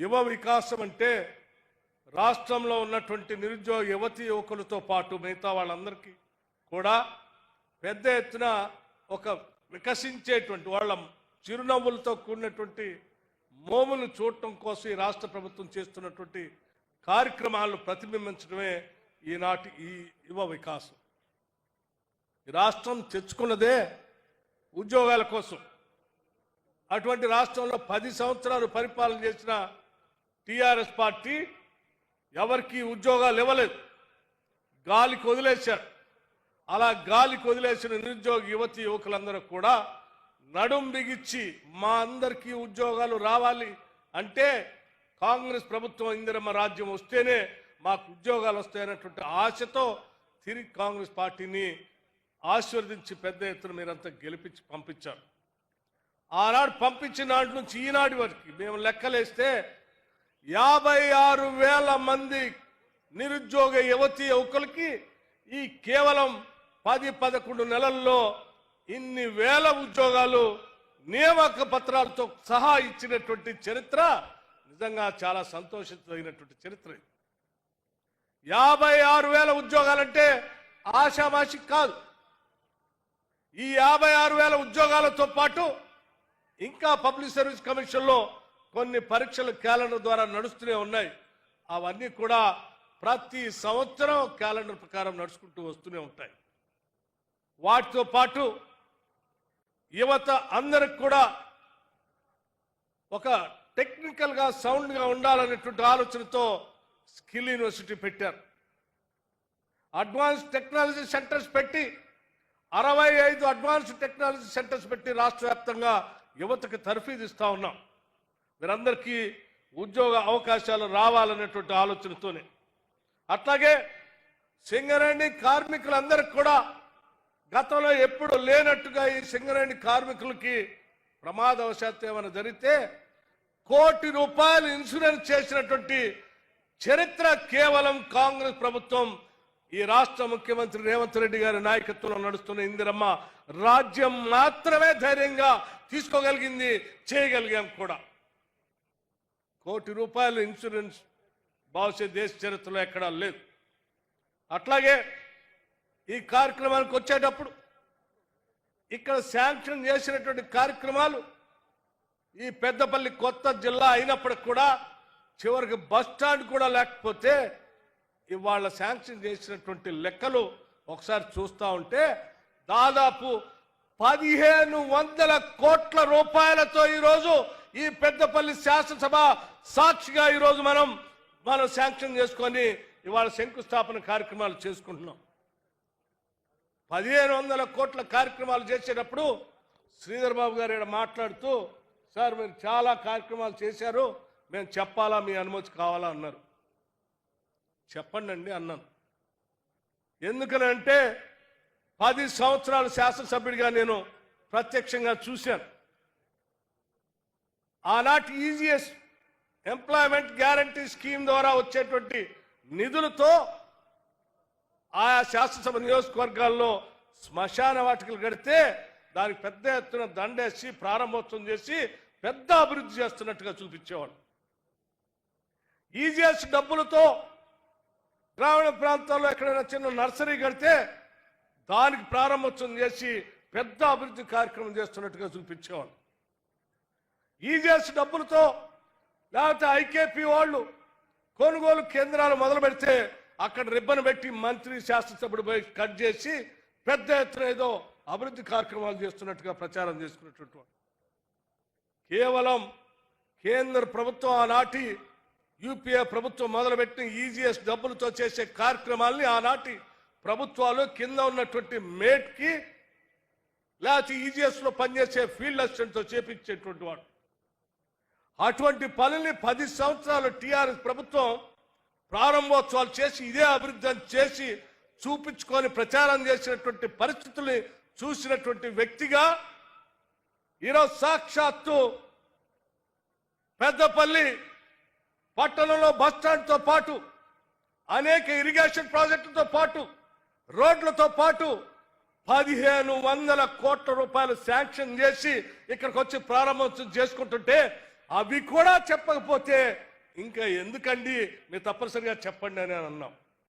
యువ వికాసం అంటే రాష్ట్రంలో ఉన్నటువంటి నిరుద్యోగ యువతి యువకులతో పాటు మిగతా వాళ్ళందరికీ కూడా పెద్ద ఎత్తున ఒక వికసించేటువంటి వాళ్ళ చిరునవ్వులతో కూడినటువంటి మోములు చూడటం కోసం ఈ రాష్ట్ర ప్రభుత్వం చేస్తున్నటువంటి కార్యక్రమాలను ప్రతిబింబించడమే ఈనాటి ఈ యువ వికాసం. ఈ రాష్ట్రం తెచ్చుకున్నదే ఉద్యోగాల కోసం. అటువంటి రాష్ట్రంలో పది సంవత్సరాలు పరిపాలన చేసిన టిఆర్ఎస్ పార్టీ ఎవరికి ఉద్యోగాలు ఇవ్వలేదు. గాలికి వదిలేశారు. అలా గాలికి వదిలేసిన నిరుద్యోగ యువతి యువకులందరూ కూడా నడుం బిగిచ్చి మా అందరికీ ఉద్యోగాలు రావాలి అంటే కాంగ్రెస్ ప్రభుత్వం ఇందిరమ్మ రాజ్యం వస్తేనే మాకు ఉద్యోగాలు వస్తాయనేటువంటి ఆశతో తిరిగి కాంగ్రెస్ పార్టీని ఆశీర్వదించి పెద్ద ఎత్తున మీరంతా గెలిపించి పంపించారు. ఆనాడు పంపించిన నాటి నుంచి ఈనాటి వరకు మేము లెక్కలేస్తే యాభై ఆరు వేల మంది నిరుద్యోగ యువతి యువకులకి ఈ కేవలం పది పదకొండు నెలల్లో ఇన్ని వేల ఉద్యోగాలు నియామక పత్రాలతో సహా ఇచ్చినటువంటి చరిత్ర నిజంగా చాలా సంతోషించదగినటువంటి చరిత్ర యాభై ఆరు వేల ఉద్యోగాలంటే ఆషామాషి కాదు. ఈ యాభై ఆరు వేల ఉద్యోగాలతో పాటు ఇంకా పబ్లిక్ సర్వీస్ కమిషన్లో కొన్ని పరీక్షలు క్యాలెండర్ ద్వారా నడుస్తూనే ఉన్నాయి. అవన్నీ కూడా ప్రతి సంవత్సరం క్యాలెండర్ ప్రకారం నడుచుకుంటూ వస్తూనే ఉంటాయి. వాటితో పాటు యువత అందరికి కూడా ఒక టెక్నికల్గా సౌండ్గా ఉండాలనేటువంటి ఆలోచనతో స్కిల్ యూనివర్సిటీ పెట్టారు. అడ్వాన్స్ టెక్నాలజీ సెంటర్స్ పెట్టి అరవై ఐదు అడ్వాన్స్ టెక్నాలజీ సెంటర్స్ పెట్టి రాష్ట్ర వ్యాప్తంగా యువతకు తర్ఫీదు ఉన్నాం. మీరందరికీ ఉద్యోగ అవకాశాలు రావాలనేటువంటి ఆలోచనతోనే. అట్లాగే సింగరేణి కార్మికులందరికి కూడా గతంలో ఎప్పుడు లేనట్టుగా ఈ సింగరేణి కార్మికులకి ప్రమాదవశాత్తు ఏమైనా జరిగితే కోటి రూపాయలు ఇన్సూరెన్స్ చేసినటువంటి చరిత్ర కేవలం కాంగ్రెస్ ప్రభుత్వం ఈ రాష్ట్ర ముఖ్యమంత్రి రేవంత్ రెడ్డి గారి నాయకత్వంలో నడుస్తున్న ఇందిరమ్మ రాజ్యం మాత్రమే ధైర్యంగా తీసుకోగలిగింది చేయగలిగాం కూడా. కోటి రూపాయలు ఇన్సూరెన్స్ బహుశా దేశ చరిత్రలో ఎక్కడా లేదు. అట్లాగే ఈ కార్యక్రమానికి వచ్చేటప్పుడు ఇక్కడ శాంక్షన్ చేసినటువంటి కార్యక్రమాలు ఈ పెద్దపల్లి కొత్త జిల్లా అయినప్పటికి కూడా చివరికి బస్ స్టాండ్ కూడా లేకపోతే ఇవాళ శాంక్షన్ చేసినటువంటి లెక్కలు ఒకసారి చూస్తా ఉంటే దాదాపు పదిహేను వందల కోట్ల రూపాయలతో ఈరోజు ఈ పెద్దపల్లి శాసనసభ సాక్షిగా ఈరోజు మనం మనం శాంక్షన్ చేసుకొని ఇవాళ శంకుస్థాపన కార్యక్రమాలు చేసుకుంటున్నాం. పదిహేను వందల కోట్ల కార్యక్రమాలు చేసేటప్పుడు శ్రీధర్ బాబు గారు ఇక్కడ మాట్లాడుతూ సార్ మీరు చాలా కార్యక్రమాలు చేశారు మేము చెప్పాలా మీ అనుమతి కావాలా? అన్నారు. చెప్పండి అండి అన్నాను. ఎందుకనంటే పది సంవత్సరాలు శాసనసభ్యుడిగా నేను ప్రత్యక్షంగా చూశాను. ఆనాటి ఈజీఎస్ ఎంప్లాయ్మెంట్ గ్యారంటీ స్కీమ్ ద్వారా వచ్చేటువంటి నిధులతో ఆయా శాసనసభ నియోజకవర్గాల్లో శ్మశాన వాటికలు కడితే దానికి పెద్ద ఎత్తున దండేసి ప్రారంభోత్సవం చేసి పెద్ద అభివృద్ధి చేస్తున్నట్టుగా చూపించేవాడు. ఈజీఎస్ డబ్బులతో గ్రామీణ ప్రాంతాల్లో ఎక్కడైనా చిన్న నర్సరీ కడితే దానికి ప్రారంభోత్సవం చేసి పెద్ద అభివృద్ధి కార్యక్రమం చేస్తున్నట్టుగా చూపించేవాడు. ఈజీఎస్ డబ్బులతో లేకపోతే ఐకేపీ వాళ్ళు కొనుగోలు కేంద్రాలు మొదలు పెడితే అక్కడ రిబ్బన్ పెట్టి మంత్రి శాసనసభ్యుడు పోయి కట్ చేసి పెద్ద ఎత్తున ఏదో అభివృద్ధి కార్యక్రమాలు చేస్తున్నట్టుగా ప్రచారం చేసుకున్నటువంటి కేవలం కేంద్ర ప్రభుత్వం ఆనాటి యూపీఏ ప్రభుత్వం మొదలుపెట్టిన ఈజీఎస్ డబ్బులతో చేసే కార్యక్రమాల్ని ఆనాటి ప్రభుత్వాలు కింద ఉన్నటువంటి మేట్కి లేకపోతే ఈజీఎస్లో పనిచేసే ఫీల్డ్ అసిస్టెంట్తో చేపించేటువంటి వాడు. అటువంటి పనుల్ని పది సంవత్సరాలు టీఆర్ఎస్ ప్రభుత్వం ప్రారంభోత్సవాలు చేసి ఇదే అభివృద్ధి చేసి చూపించుకొని ప్రచారం చేసినటువంటి పరిస్థితుల్ని చూసినటువంటి వ్యక్తిగా ఈరోజు సాక్షాత్తు పెద్దపల్లి పట్టణంలో బస్ స్టాండ్తో పాటు అనేక ఇరిగేషన్ ప్రాజెక్టులతో పాటు రోడ్లతో పాటు పదిహేను వందల కోట్ల రూపాయలు శాంక్షన్ చేసి ఇక్కడికి వచ్చి ప్రారంభోత్సవం చేసుకుంటుంటే అవి కూడా చెప్పకపోతే ఇంకా ఎందుకండి? మీరు తప్పనిసరిగా చెప్పండి అని అన్నాం.